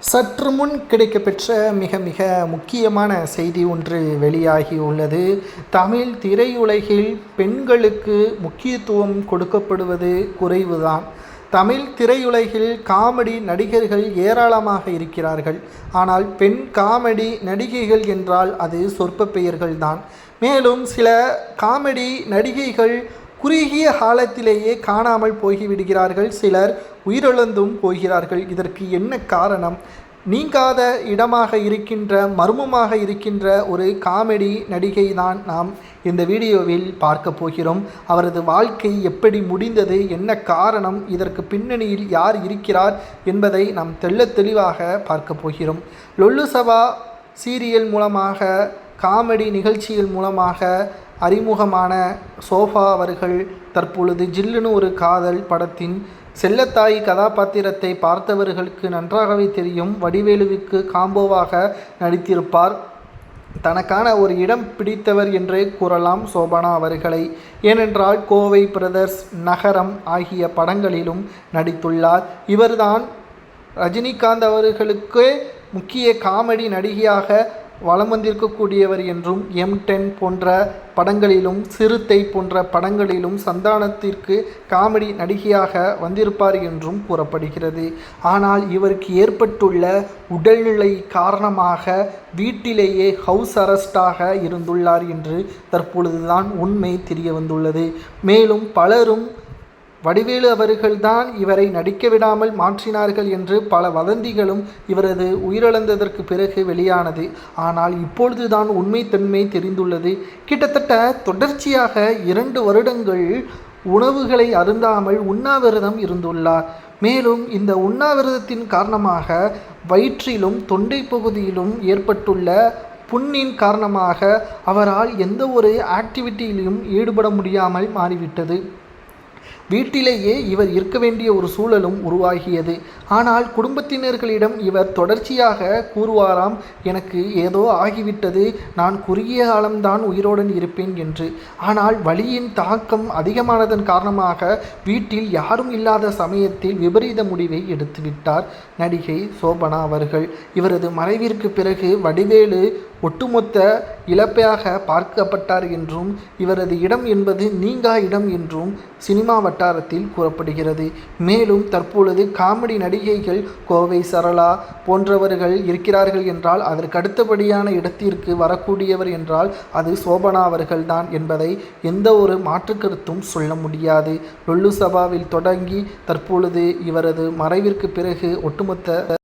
சற்று முன் கிடைக்கப்பெற்ற மிக மிக முக்கியமான செய்தி ஒன்று வெளியாகி உள்ளது. தமிழ் திரையுலகில் பெண்களுக்கு முக்கியத்துவம் கொடுக்கப்படுவது குறைவுதான். தமிழ் திரையுலகில் காமெடி நடிகர்கள் ஏராளமாக இருக்கிறார்கள். ஆனால் பெண் காமெடி நடிகைகள் என்றால் அது சொற்ப பெயர்கள்தான் மேலும் சில காமெடி நடிகைகள் குறுகிய காலத்திலேயே காணாமல் போய்விடுகிறார்கள் சிலர் உயிரிழந்தும் போகிறார்கள். இதற்கு என்ன காரணம்? நீங்காத இடமாக இருக்கின்ற மர்மமாக இருக்கின்ற ஒரு காமெடி நடிகை தான் நாம் இந்த வீடியோவில் பார்க்க போகிறோம். அவரது வாழ்க்கை எப்படி முடிந்தது? என்ன காரணம்? இதற்கு பின்னணியில் யார் இருக்கிறார் என்பதை நாம் தெள்ளத் தெளிவாக பார்க்க போகிறோம். லொல்லு சபா சீரியல் மூலமாக காமெடி நிகழ்ச்சிகள் மூலமாக அறிமுகமான சோஃபா அவர்கள் தற்பொழுது ஜில்லுன்னு ஒரு காதல் படத்தின் செல்லத்தாய் கதாபாத்திரத்தை பார்த்தவர்களுக்கு நன்றாகவே தெரியும். வடிவேலுவுக்கு காம்போவாக நடித்திருப்பார். தனக்கான ஒரு இடம் பிடித்தவர் என்றே கூறலாம் சோபனா அவர்களை. ஏனென்றால் கோவை பிரதர்ஸ் நகரம் ஆகிய படங்களிலும் நடித்துள்ளார். இவர்தான் ரஜினிகாந்த் அவர்களுக்கு முக்கிய காமெடி நடிகையாக வலம் வந்திருக்கக்கூடியவர் என்றும் எம் டென் போன்ற படங்களிலும் சிறுத்தை போன்ற படங்களிலும் சந்தானத்திற்கு காமெடி நடிகையாக வந்திருப்பார் என்றும் கூறப்படுகிறது. ஆனால் இவருக்கு ஏற்பட்டுள்ள உடல்நிலை காரணமாக வீட்டிலேயே ஹவுஸ் அரெஸ்டாக இருந்துள்ளார் என்று தற்பொழுதுதான் உண்மை தெரிய வந்துள்ளது மேலும் பலரும் வடிவேலு அவர்கள்தான் இவரை நடிக்க விடாமல் மாற்றினார்கள் என்று பல வதந்திகளும் இவரது உயிரிழந்ததற்கு பிறகு வெளியானது. ஆனால் இப்பொழுதுதான் உண்மை தன்மை தெரிந்துள்ளது. கிட்டத்தட்ட தொடர்ச்சியாக இரண்டு வருடங்கள் உணவுகளை அருந்தாமல் உண்ணாவிரதம் இருந்துள்ளார். மேலும் இந்த உண்ணாவிரதத்தின் காரணமாக வயிற்றிலும் தொண்டை பகுதியிலும் ஏற்பட்டுள்ள புண்ணின் காரணமாக அவரால் எந்த ஒரு ஆக்டிவிட்டியிலும் ஈடுபட முடியாமல் மாறிவிட்டது. வீட்டிலேயே இவர் இருக்க வேண்டிய ஒரு சூழலும் உருவாகியது. ஆனால் குடும்பத்தினர்களிடம் இவர் தொடர்ச்சியாக கூறுவாராம் எனக்கு ஏதோ ஆகிவிட்டது நான் குறுகிய காலம்தான் உயிரோடன் இருப்பேன் என்று. ஆனால் வழியின் தாக்கம் அதிகமானதன் காரணமாக வீட்டில் யாரும் இல்லாத சமயத்தில் விபரீத முடிவை எடுத்துவிட்டார் நடிகை சோபனா அவர்கள். இவரது மறைவிற்கு பிறகு வடிவேலு ஒட்டுமொத்த இழப்பையாக பார்க்கப்பட்டார் என்றும் இவரது இடம் என்பது நீங்கா இடம் என்றும் சினிமா வட்டாரத்தில் கூறப்படுகிறது. மேலும் தற்பொழுது காமெடி நடிகைகள் கோவை சரளா போன்றவர்கள் இருக்கிறார்கள் என்றால் அதற்கு அடுத்தபடியான இடத்திற்கு வரக்கூடியவர் என்றால் அது சோபனா அவர்கள்தான் என்பதை எந்த ஒரு மாற்று கருத்தும் சொல்ல முடியாது. லொல்லு சபாவில் தொடங்கி தற்பொழுது இவரது மறைவிற்கு பிறகு ஒட்டுமொத்த